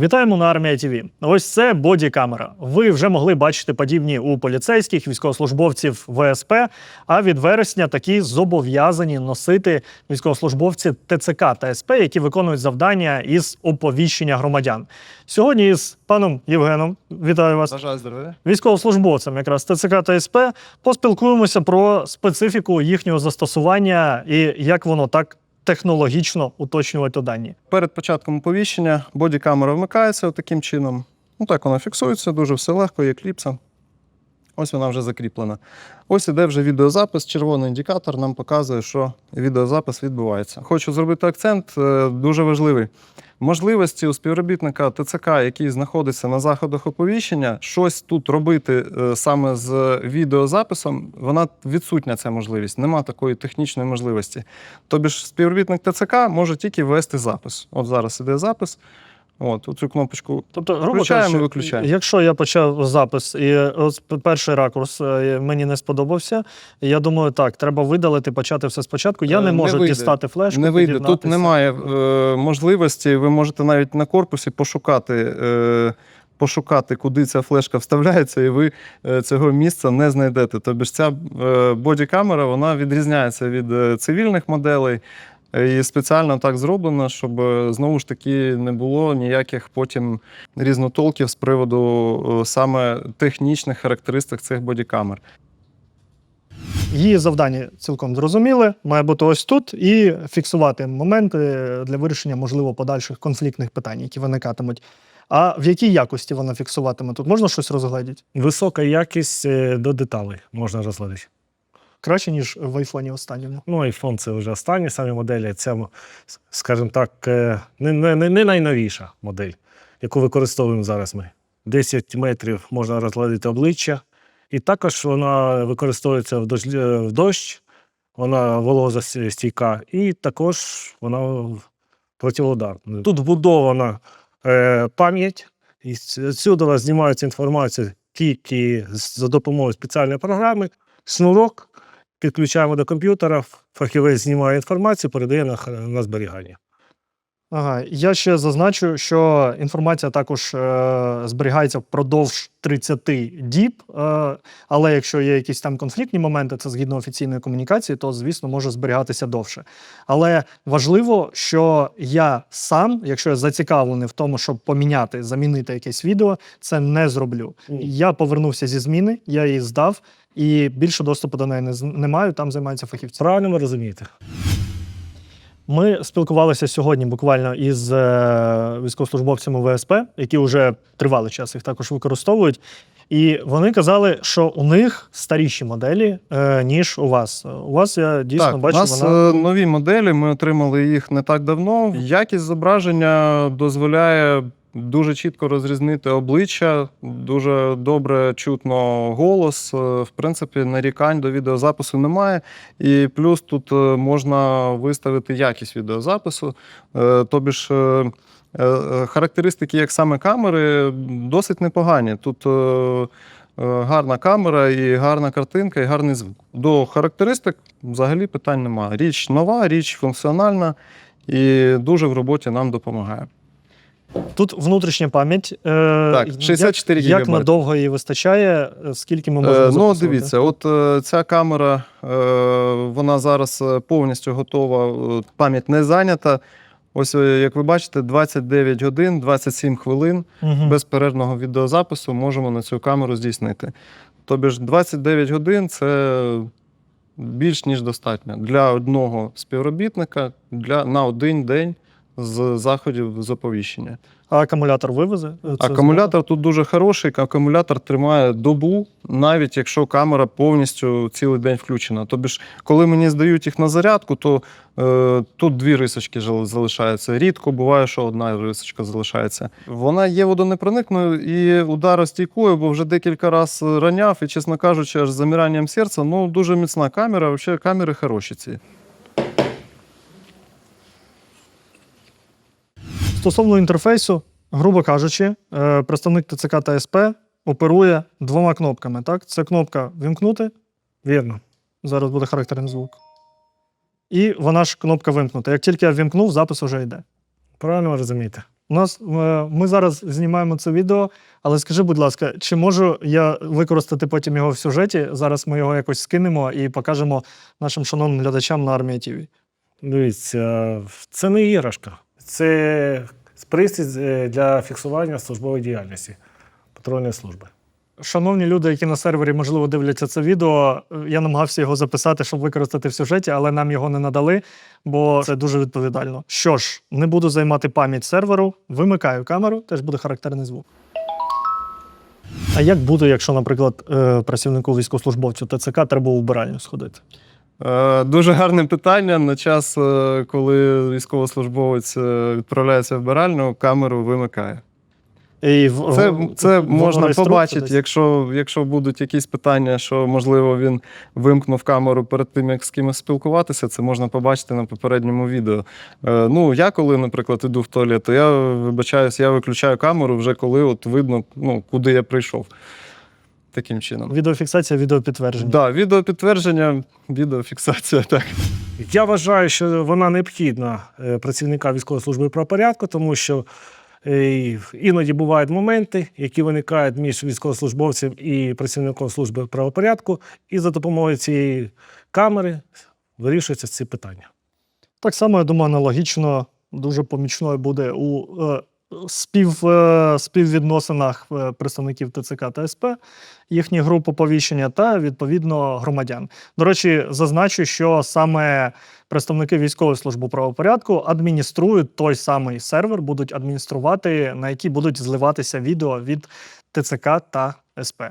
Вітаємо на армія ТВ. Ось це бодікамера. Ви вже могли бачити подібні у поліцейських, військовослужбовців ВСП. А від вересня такі зобов'язані носити військовослужбовці ТЦК та СП, які виконують завдання із оповіщення громадян. Сьогодні із паном Євгеном, вітаю вас, Бажаю здоров'я. військовослужбовцем якраз ТЦК та СП, поспілкуємося про специфіку їхнього застосування і як воно так технологічно уточнювати дані. Перед початком оповіщення бодікамера вмикається таким чином. Ну так вона фіксується, дуже все легко, є кліпса. Ось вона вже закріплена. Ось іде вже відеозапис. Червоний індикатор нам показує, що відеозапис відбувається. Хочу зробити акцент е, дуже важливий. Можливості у співробітника ТЦК, який знаходиться на заходах оповіщення, щось тут робити е, саме з відеозаписом, вона відсутня ця можливість. Нема такої технічної можливості. Тобі ж співробітник ТЦК може тільки вести запис. От зараз іде запис. От, оцю кнопочку Тобто, Включаємо, кажучи, виключаємо. якщо я почав запис і перший ракурс е, мені не сподобався, я думаю, так, треба видалити, почати все спочатку. Я Е, не не можу вийде. дістати флешку. не вийде. Тут немає е, можливості. Ви можете навіть на корпусі пошукати. Е, Пошукати, куди ця флешка вставляється, і ви е, цього місця не знайдете. Тобто ця бодікамера вона відрізняється від цивільних моделей і спеціально так зроблено, щоб е, знову ж таки не було ніяких потім різнотолків з приводу е, саме технічних характеристик цих бодікамер. Її завдання цілком зрозуміле, має бути ось тут і фіксувати моменти для вирішення, можливо, подальших конфліктних питань, які виникатимуть. А в якій якості вона фіксуватиме? Тут можна щось розгледіти? Висока якість е, до деталей можна розглядати. Краще, ніж в айфоні останньому. Ну, iPhone це вже останні самі моделі. Це, скажімо так, е, не, не, не- найновіша модель, яку використовуємо зараз ми. 10 метрів можна розгладити обличчя. І також вона використовується в дощ, е, в дощ вона вологостійка, і також вона противоударна. Тут вбудована е, пам'ять, і сюди знімається інформація тільки за допомогою спеціальної програми, шнурок, підключаємо до комп'ютера, фахівець знімає інформацію, передає на, на зберігання. Ага, я ще зазначу, що інформація також е, зберігається впродовж 30 діб. Е, але якщо є якісь там конфліктні моменти, це згідно офіційної комунікації, то звісно може зберігатися довше. Але важливо, що я сам, якщо я зацікавлений в тому, щоб поміняти, замінити якесь відео, це не зроблю. Ні. Я повернувся зі зміни, я її здав, і більше доступу до неї не, не маю. Там займаються фахівці. Правильно ви розумієте? Ми спілкувалися сьогодні буквально із е, військовослужбовцями ВСП, які вже тривалий час їх також використовують. І вони казали, що у них старіші моделі, е, ніж у вас. У вас я дійсно так, бачу, у нас вона е, нові моделі. Ми отримали їх не так давно. Якість зображення дозволяє дуже чітко розрізнити обличчя, дуже добре чутно голос. Е, В принципі, нарікань до відеозапису немає. І плюс тут е, можна виставити якість відеозапису. Е, Тобі ж. Характеристики, як саме камери, досить непогані. Тут гарна камера, і гарна картинка, і гарний звук. До характеристик взагалі питань немає. Річ нова, річ функціональна і дуже в роботі нам допомагає. Тут внутрішня пам'ять. Е, Так, 64 як, як гігабайт. надовго її вистачає, е, скільки ми можемо Е, ну, записувати? дивіться, от е, ця камера, е, вона зараз е, повністю готова, е, пам'ять не зайнята. Ось, е, як ви бачите, 29 годин, 27 хвилин Мгм. безперервного відеозапису можемо на цю камеру здійснити. Тобі ж 29 годин це більш ніж достатньо для одного співробітника для, на один день з заходів з оповіщення. А акумулятор вивезе? Е, Це Акумулятор тут дуже хороший, акумулятор тримає добу, навіть якщо камера повністю цілий день включена. Тобі ж, коли мені здають їх на зарядку, то е, тут дві рисочки залишаються. Рідко буває, що одна рисочка залишається. Вона є водонепроникною і ударостійкою, бо вже декілька разів раняв, і, чесно кажучи, аж з замиранням серця, ну дуже міцна камера. Взагалі камери хороші ці. Стосовно інтерфейсу, грубо кажучи, е, представник ТЦК та СП оперує двома кнопками. Так? Це кнопка вімкнути, Вірно. зараз буде характерний звук. І вона ж кнопка вимкнути. Як тільки я вімкнув, запис вже йде. Правильно розумієте? У нас е, ми зараз знімаємо це відео, але скажи, будь ласка, чи можу я використати потім його в сюжеті? Зараз ми його якось скинемо і покажемо нашим шановним глядачам на армія ТІВІ. Дивіться, це не іграшка. Це пристрій е, для фіксування службової діяльності патрульної служби. Шановні люди, які на сервері, можливо, дивляться це відео, е, я намагався його записати, щоб використати в сюжеті, але нам його не надали, бо це дуже відповідально. Що ж, не буду займати пам'ять серверу, вимикаю камеру, теж буде характерний звук. А як буде, якщо, наприклад, е, працівнику військовослужбовцю ТЦК треба у вбиральню сходити? Е, Дуже гарне питання. На час, е, коли військовослужбовець е, відправляється в биральню, камеру вимикає. І в- Це, це в- можна побачити, якщо, якщо будуть якісь питання, що можливо він вимкнув камеру перед тим, як з кимось спілкуватися, це можна побачити на попередньому відео. Е, ну, я коли, наприклад, іду в туалет, то я вибачаюсь, я виключаю камеру вже коли от видно, ну, куди я прийшов. Таким чином. Відеофіксація, відеопідтвердження. Да, відеопідтвердження, відеофіксація, так. Я вважаю, що вона необхідна е, працівника військової служби правопорядку, тому що е, іноді бувають моменти, які виникають між військовослужбовцем і працівником служби правопорядку, і за допомогою цієї камери вирішуються ці питання. Так само, я думаю, аналогічно дуже помічною буде у е, спів, е, співвідносинах е, представників ТЦК та СП, їхні групи повіщення та відповідно громадян. До речі, зазначу, що саме представники військової служби правопорядку адмініструють той самий сервер, будуть адмініструвати, на який будуть зливатися відео від ТЦК та СП.